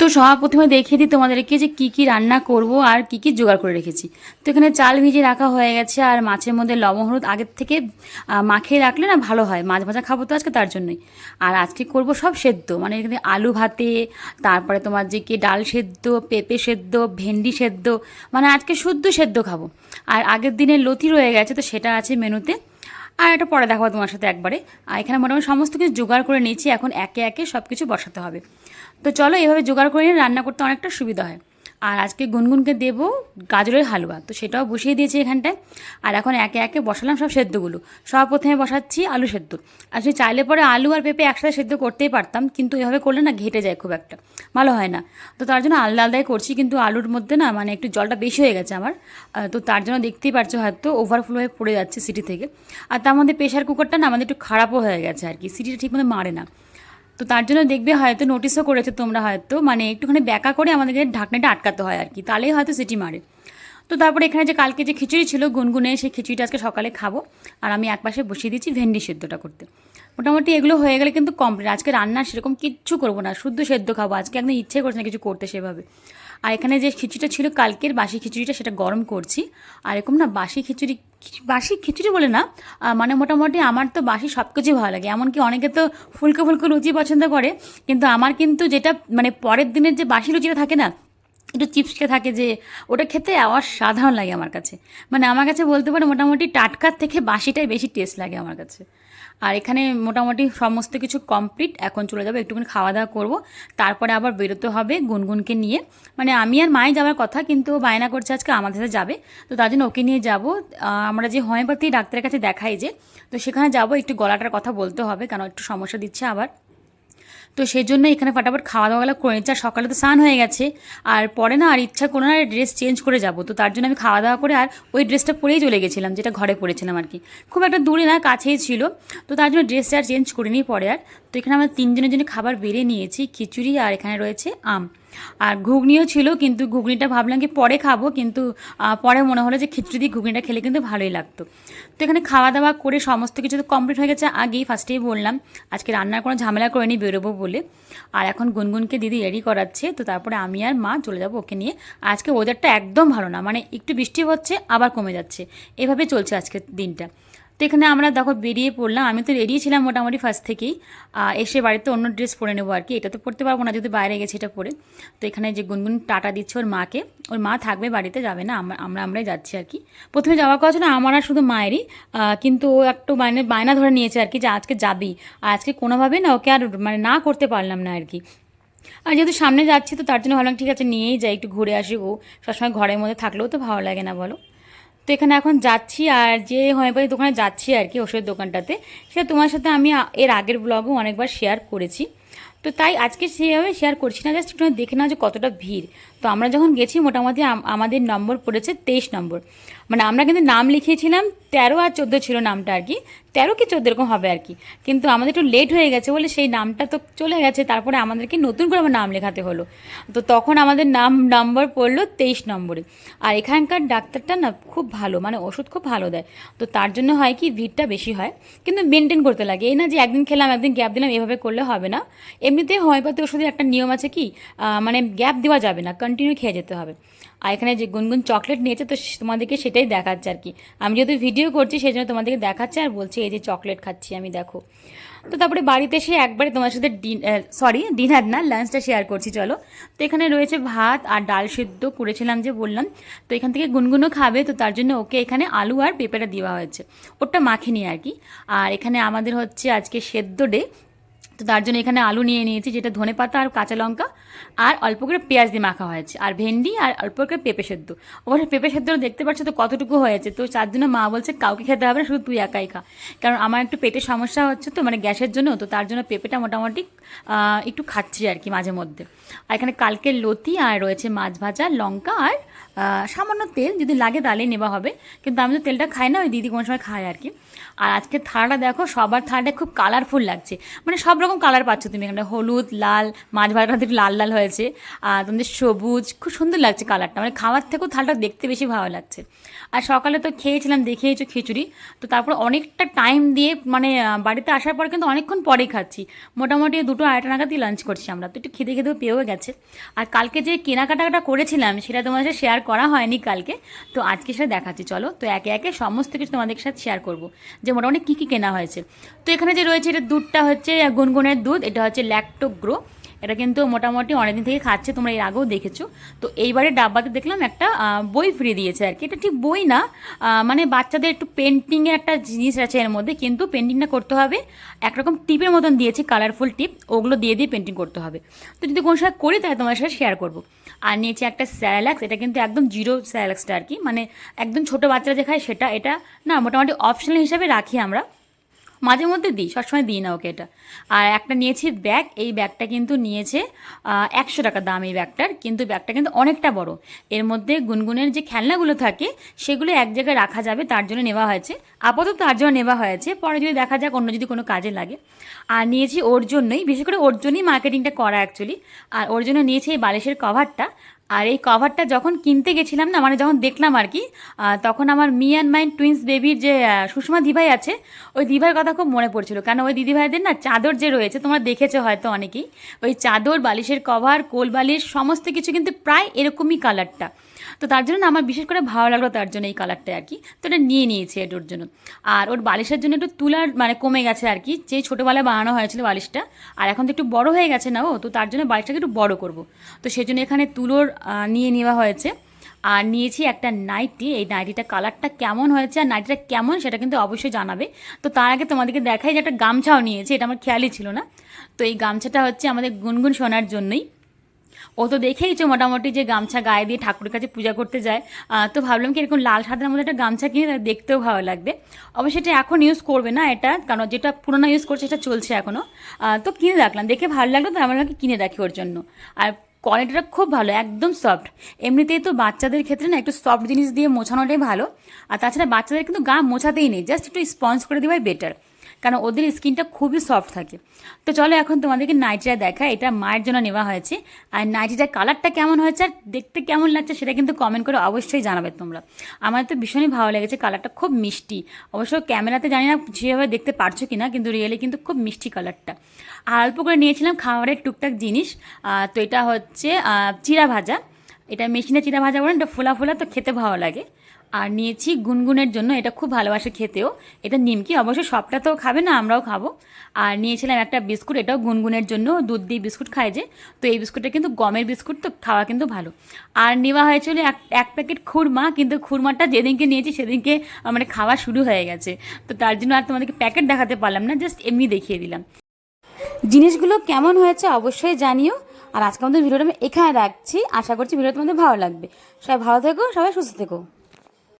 তো সবার প্রথমে দেখিয়ে দিই তোমাদেরকে যে কী কী রান্না করব আর কী কী জোগাড় করে রেখেছি। তো এখানে চাল ভিজিয়ে রাখা হয়ে গেছে আর মাছের মধ্যে লবণ, হলুদ আগের থেকে মাখিয়ে রাখলে না ভালো হয়। মাছ ভাজা খাব তো আজকে তার জন্যই। আর আজকে করব সব সেদ্ধ। মানে এখানে আলু ভাতে, তারপরে তোমার যে কি ডাল সেদ্ধ, পেঁপে সেদ্ধ, ভেন্ডি সেদ্ধ মানে আজকে শুদ্ধ সেদ্ধ খাব। আর আগের দিনের লতি রয়ে গেছে তো সেটা আছে মেনুতে। আর এটা পরে দেখাবো তোমার সাথে একবারে। আর এখানে মোটামুটি সমস্ত কিছু জোগাড় করে নিয়েছি। এখন একে একে সব কিছু বসাতে হবে। তো চলো এভাবে জোগাড় করে রান্না করতে অনেকটা সুবিধা হয়। আর আজকে গুনগুনকে দেব গাজরের হালুয়া, তো সেটাও বসিয়ে দিয়েছি এখানটায়। আর এখন একে একে বসালাম সব সেদ্ধগুলো। সব প্রথমে বসাচ্ছি আলু সেদ্ধ। আসলে চাইলে পরে আলু আর পেঁপে একসাথে সেদ্ধ করতেই পারতাম, কিন্তু এভাবে করলে না ঘেটে যায় খুব একটা। ভালো হয় না। তো তার জন্য আলাদা আলাদাই করছি, কিন্তু আলুর মধ্যে না মানে একটু জলটা বেশি হয়ে গেছে আমার। তো তার জন্য দেখতেই পারছ হয়তো ওভারফ্লো হয়ে পড়ে যাচ্ছে সিটি থেকে। আর তার মধ্যে প্রেশার কুকারটা না আমাদের একটু খারাপও হয়ে গেছে আর কি, সিটিটা ঠিক মতো মারে না। তো তার জন্য দেখবে হয়তো নোটিসও করেছে তোমরা হয়তো। মানে একটুখানি ব্যাকা করে আমাদেরকে ঢাকনাটা আটকাতে হয় আর কি। তাহলেই হয়তো সিটি মারে। তো তারপরে এখানে যে কালকে যে খিচুড়ি ছিল, গুনগুনে সেই খিচুড়িটা আজকে সকালে খাব। আর আমি একপাশে বসিয়ে দিচ্ছি ভেন্ডি সেদ্ধটা করতে। মোটামুটি এগুলো হয়ে গেলে কিন্তু কমপ্লিট আজকে রান্না সেরকম কিচ্ছু করব না। শুদ্ধ সেদ্ধ খাব। আজকে একদম ইচ্ছে করছে না কিছু করতে সেভাবে। আর এখানে যে খিচুড়িটা ছিল কালকের বাসি খিচুড়িটা সেটা গরম করছি। আর এরকম না বাসি খিচুড়ি বাসি খিচুড়ি বলে না মানে মোটামুটি আমার তো বাসি সব কিছুই ভালো লাগে। এমনকি অনেকে তো ফুলকো ফুলকো লুচি পছন্দ করে। কিন্তু আমার কিন্তু যেটা মানে পরের দিনের যে বাসি লুচিটা থাকে না, একটু চিপসকে থাকে যে, ওটা খেতে আওয়াজ সাধারণ লাগে আমার কাছে। মানে আমার কাছে বলতে পারো মোটামুটি টাটকার থেকে বাসিটাই বেশি টেস্ট লাগে আমার কাছে। আর এখানে মোটামুটি সমস্ত কিছু কমপ্লিট এখন চলে যাব, একটুখানি খাওয়া দাওয়া করব। তারপরে আবার বেরোতে হবে গুনগুনকে নিয়ে। মানে আমি আর মায়ে যাওয়ার কথা, কিন্তু বায়না করছে আজকে আমাদের সাথে যাবে। তো তার জন্য ওকে নিয়ে যাব। আমরা যে হোমিওপ্যাথি ডাক্তারের কাছে দেখাই যে, তো সেখানে যাব, একটু গলাটার কথা বলতে হবে, কেন একটু সমস্যা দিচ্ছে আবার। তো সেই জন্য এখানে ফটাফট খাওয়া দাওয়াগুলো করে নিচ্ছে। আর সকালে তো স্নান হয়ে গেছে। আর পরে না আর ইচ্ছা কোনো না ড্রেস চেঞ্জ করে যাব। তো তার জন্য আমি খাওয়া দাওয়া করে আর ওই ড্রেসটা পরেই চলে গেছিলাম, যেটা ঘরে পরেছিলাম আর কি। খুব একটা দূরে না, কাছেই ছিল। তো তার জন্য ড্রেসটা আর চেঞ্জ করিনি পরে আর। তো এখানে আমরা তিনজনের জন্য খাবার বেড়ে নিয়েছি, খিচুড়ি আর এখানে রয়েছে আম। আর ঘুগনিও ছিল, কিন্তু ঘুগনিটা ভাবলাম কি পরে খাব, কিন্তু পরে মনে হলো যে খিচুড়ি দিয়ে ঘুগনিটা খেলে কিন্তু ভালোই লাগতো। তো এখানে খাওয়া দাওয়া করে সমস্ত কিছু তো কমপ্লিট হয়ে গেছে, আগেই ফার্স্টেই বললাম, আজকে রান্নার কোনো ঝামেলা করে নি, বেরোবো বলে। আর এখন গুনগুনকে দিদি রেডি করাচ্ছে, তো তারপরে আমি আর মা চলে যাব ওকে নিয়ে। আজকে ওয়েদারটা একদম ভালো না মানে একটু বৃষ্টি হচ্ছে, আবার কমে যাচ্ছে। এভাবে চলছে আজকের দিনটা। তো এখানে আমরা দেখো বেরিয়ে পড়লাম। আমি তো রেডি ছিলাম মোটামুটি ফার্স্ট থেকেই। এসে বাড়িতে অন্য ড্রেস পরে নেব আর কি। এটা তো পরতে পারব না যদি বাইরে গেছি এটা পরে। তো এখানে যে গুনগুন টাটা দিচ্ছে ওর মাকে, ওর মা থাকবে বাড়িতে, যাবে না, আমরা আমরা, আমরাই যাচ্ছি আর কি। প্রথমে যাওয়ার কথা ছিল আমার আর শুধু মায়েরই। কিন্তু ও একটু বায়না বায়না ধরে নিয়েছে আর কি যে আজকে যাবি। আর আজকে কোনোভাবে না ওকে আর মানে না করতে পারলাম না আর কি। আর যেহেতু সামনে যাচ্ছি তো তার জন্য ভাবলাম, ঠিক আছে, নিয়েই যাই, একটু ঘুরে আসি ও। সবসময় ঘরের মধ্যে থাকলেও তো ভালো লাগে না বলো। তো এখানে এখন যাচ্ছি আর যে হোমিওপ্যাথি দোকানে যাচ্ছি আর কি ওষুধের দোকানটাতে, সেটা তোমার সাথে আমি এর আগের ব্লগও অনেকবার শেয়ার করেছি। তো তাই আজকে সেভাবে শেয়ার করছি না জাস্ট একটু দেখে নাও যে কতটা ভিড়। তো আমরা যখন গেছি, মোটামুটি আমাদের নম্বর পড়েছে তেইশ নম্বর। মানে আমরা কিন্তু নাম লিখিয়েছিলাম, তেরো আর চোদ্দ ছিল নামটা আর কি। তেরো কি চোদ্দ এরকম হবে আর কি। কিন্তু আমাদের একটু লেট হয়ে গেছে বলে সেই নামটা তো চলে গেছে, তারপরে আমাদেরকে নতুন করে আবার নাম লেখাতে হলো। তো তখন আমাদের নাম, নম্বর পড়ল তেইশ নম্বরে। আর এখানকার ডাক্তারটা না খুব ভালো মানে ওষুধ খুব ভালো দেয়। তো তার জন্য হয় কি, ভিড়টা বেশি হয়। কিন্তু মেনটেন করতে লাগে। এই না যে একদিন খেলাম, একদিন গ্যাপ দিলাম, এভাবে করলে হবে না। এমনিতে হোমিওপ্যাথি ওষুধের একটা নিয়ম আছে কি মানে গ্যাপ দেওয়া যাবে না। কন্টিনিউ খেয়ে যেতে হবে। আর এখানে যে গুনগুন চকলেট নিয়েছে, তো তোমাদেরকে সেটাই দেখাচ্ছে আর কি। আমি যেহেতু ভিডিও করছি, সেই জন্য তোমাদেরকে দেখাচ্ছে আর বলছে, এই যে চকলেট খাচ্ছি আমি, দেখো। তো তারপরে বাড়িতে এসে একবারে তোমার সাথে সরি ডিনার না লাঞ্চটা শেয়ার করছি, চলো। তো এখানে রয়েছে ভাত আর ডাল সেদ্ধ করেছিলাম যে বললাম। তো এখান থেকে গুনগুনও খাবে, তো তার জন্য ওকে এখানে আলু আর পেঁপেটা দেওয়া হয়েছে। ওটা মাখে নিয়ে আর কি। আর এখানে আমাদের হচ্ছে আজকে সেদ্ধ ডে তো তার জন্য এখানে আলু নিয়ে নিয়েছি, যেটা ধনে পাতা আর কাঁচা লঙ্কা, আর অল্প করে পেঁয়াজ দিয়ে মাখা হয়েছে, আর ভেন্ডি আর অল্প করে পেঁপে সেদ্ধ। অবশ্য পেঁপে সেদ্ধটা দেখতে পাচ্ছ তো কতটুকু হয়েছে, তো তার জন্য মা বলছে কাউকে খেতে হবে না, শুধু তুই একাই খা। কারণ আমার একটু পেটের সমস্যা হচ্ছে তো মানে গ্যাসের জন্য, তো তার জন্য পেঁপেটা মোটামুটি একটু খাচ্ছি আর কি মাঝে মধ্যে। আর এখানে কালকের লতি আর রয়েছে মাছ ভাজা, লঙ্কা আর সামান্য তেল, যদি লাগে তাহলেই নেওয়া হবে। কিন্তু আমি তো তেলটা খাই না, ওই দিদি কোনো সময় খায় আর কি। আর আজকে থালাটা দেখো, সবার থালাটা খুব কালারফুল লাগছে। মানে সব রকম কালার পাচ্ছ তুমি এখানে। হলুদ, লাল, মাছ ভাজাটা একটু লাল লাল হয়েছে। আর তোমাদের সবুজ, খুব সুন্দর লাগছে কালারটা মানে খাওয়ার থেকেও থালটা দেখতে বেশি ভালো লাগছে। আর সকালে তো খেয়েছিলাম দেখেইছো খিচুড়ি। তো তারপর অনেকটা টাইম দিয়ে মানে বাড়িতে আসার পর কিন্তু অনেকক্ষণ পরেই খাচ্ছি। মোটামুটি দুটো আড়াইটা নাগাদই লাঞ্চ করছি আমরা। তো একটু খেতে খেতেও পেয়েও গেছে। আর কালকে যে কেনাকাটাটা করেছিলাম, সেটা তোমাদের সাথে শেয়ার করা হয়নি কালকে। তো আজকে সেটা দেখাচ্ছি। চলো, তো একে একে সমস্ত কিছু তোমাদের সাথে শেয়ার করব। যে মোটামুটি কী কী কেনা হয়েছে। তো এখানে যে রয়েছে, এটা দুধটা হচ্ছে গুনগুনের দুধ, এটা হচ্ছে ল্যাকটোগ্রো এটা কিন্তু মোটামুটি অনেকদিন থেকে খাচ্ছে, তোমরা এর আগেও দেখেছ। তো এইবারে ডাব্বাতে দেখলাম একটা বই ফ্রি দিয়েছে আর কি। এটা ঠিক বই না মানে বাচ্চাদের একটু পেন্টিংয়ের একটা জিনিস আছে এর মধ্যে, কিন্তু পেন্টিংটা করতে হবে, একরকম টিপের মতন দিয়েছে কালারফুল টিপ ওগুলো দিয়ে দিয়ে পেন্টিং করতে হবে। তো যদি কোনো সময় করি, তাহলে তোমার সাথে শেয়ার করব। আর নিয়েছি একটা স্যালাক্স, এটা কিন্তু একদম জিরো স্যালাক্সটা আর কি। মানে একদম ছোটো বাচ্চারা যে খায় সেটা, এটা না মোটামুটি অপশনাল হিসাবে রাখি আমরা। মাঝে মধ্যে দিই, সবসময় দিই না ওকে এটা। আর একটা নিয়েছি ব্যাগ, এই ব্যাগটা কিন্তু নিয়েছে একশো টাকা দাম এই ব্যাগটার, কিন্তু ব্যাগটা কিন্তু অনেকটা বড়। এর মধ্যে গুনগুনের যে খেলনাগুলো থাকে, সেগুলো এক জায়গায় রাখা যাবে, তার জন্য নেওয়া হয়েছে। আপাতত তার জন্য নেওয়া হয়েছে, পরে যদি দেখা যাক অন্য যদি কোনো কাজে লাগে। আর নিয়েছি ওর জন্যই, বিশেষ করে ওর জন্যই মার্কেটিংটা করা অ্যাকচুয়ালি আর ওর জন্য নিয়েছি এই বালিশের কভারটা আর এই কভারটা যখন কিনতে গেছিলাম না মানে যখন দেখলাম আর কি তখন আমার মি অ্যান্ড মাইন টুইন্স বেবির যে সুষমা দিভাই আছে, ওই দিভাইয়ের কথা খুব মনে পড়ছিল। কেন ওই দিদিভাইদের না চাদর যে রয়েছে, তোমরা দেখেছ হয়তো অনেকেই, ওই চাদর, বালিশের কভার কোল বালিশ, সমস্ত কিছু কিন্তু প্রায় এরকমই কালারটা তো তার জন্য আমার বিশেষ করে ভালো লাগল তার জন্য এই কালারটা আর কি। তো এটা নিয়ে নিয়েছি এটার জন্য। আর ওর বালিশের জন্য একটু তুলার মানে কমে গেছে আর কি যে ছোটোবেলায় বানানো হয়েছিল বালিশটা। আর এখন তো একটু বড় হয়ে গেছে না ও, তো তার জন্য বালিশটাকে একটু বড় করব। তো সেই জন্য এখানে তুলোর নিয়ে নেওয়া হয়েছে। আর নিয়েছি একটা নাইটি, এই নাইটিটা কালারটা কেমন হয়েছে আর নাইটিটা কেমন সেটা কিন্তু অবশ্যই জানাবে। তো তার আগে তোমাদেরকে দেখাই যে একটা গামছাও নিয়েছি, এটা আমার খেয়ালই ছিল না। তো এই গামছাটা হচ্ছে আমাদের গুনগুন শোনার জন্যই। ও তো দেখেইছো মোটামুটি যে গামছা গায়ে দিয়ে ঠাকুরের কাছে পূজা করতে যায়। তো ভাবলাম কি এরকম লাল সাদার মধ্যে একটা গামছা কিনে দেখতেও ভালো লাগবে। অবশ্যই এটা এখন ইউজ করবে না এটা, কারণ যেটা পুরোনো ইউজ করছে সেটা চলছে এখনও তো কিনে রাখলাম, দেখে ভালো লাগল তো আমার কিনে রাখি ওর জন্য। আর কোয়ালিটিটা খুব ভালো, একদম সফট এমনিতেই তো বাচ্চাদের ক্ষেত্রে না একটু সফট জিনিস দিয়ে মোছানোটাই ভালো। আর তাছাড়া বাচ্চাদের কিন্তু গা মোছাতেই নেই জাস্ট একটু স্পঞ্জ করে দেওয়াই বেটার কারণ ওদের স্কিনটা খুবই সফট থাকে। তো চলো এখন তোমাদেরকে নাইটিটা দেখা, এটা মায়ের জন্য নেওয়া হয়েছে। আর নাইটিটার কালারটা কেমন হয়েছে আর দেখতে কেমন লাগছে সেটা কিন্তু কমেন্ট করে অবশ্যই জানাবে তোমরা। আমার তো ভীষণই ভালো লেগেছে কালারটা খুব মিষ্টি। অবশ্য ক্যামেরাতে জানি না সেভাবে দেখতে পারছ কি না কিন্তু রিয়েলি কিন্তু খুব মিষ্টি কালারটা আর অল্প করে নিয়েছিলাম খাবারের টুকটাক জিনিস তো এটা হচ্ছে চিড়া ভাজা। এটা মেশিনে চিড়া ভাজা বলেন, এটা ফোলা ফোলা তো খেতে ভালো লাগে। আর নিয়েছি গুনগুনের জন্য, এটা খুব ভালোবাসে খেতেও। এটা নিমকি, অবশ্যই সবটা তো খাবে না, আমরাও খাব। আর নিয়েছিলাম একটা বিস্কুট, এটাও গুনগুনের জন্য, দুধ দিয়ে বিস্কুট খায় যে। তো এই বিস্কুটটা কিন্তু গমের বিস্কুট, তো খাওয়া কিন্তু ভালো। আর নেওয়া হয়েছিল এক এক প্যাকেট খুরমা, কিন্তু খুরমাটা যেদিনকে নিয়েছি, সেদিনকে মানে খাওয়া শুরু হয়ে গেছে। তো তার জন্য আর তোমাদেরকে প্যাকেট দেখাতে পারলাম না, জাস্ট এমনি দেখিয়ে দিলাম। জিনিসগুলো কেমন হয়েছে অবশ্যই জানিও। আর আজকে আমাদের ভিডিওটা আমি এখানে রাখছি। আশা করছি ভিডিও তোমাদের ভালো লাগবে। সবাই ভালো থেকো, সবাই সুস্থ থেকো।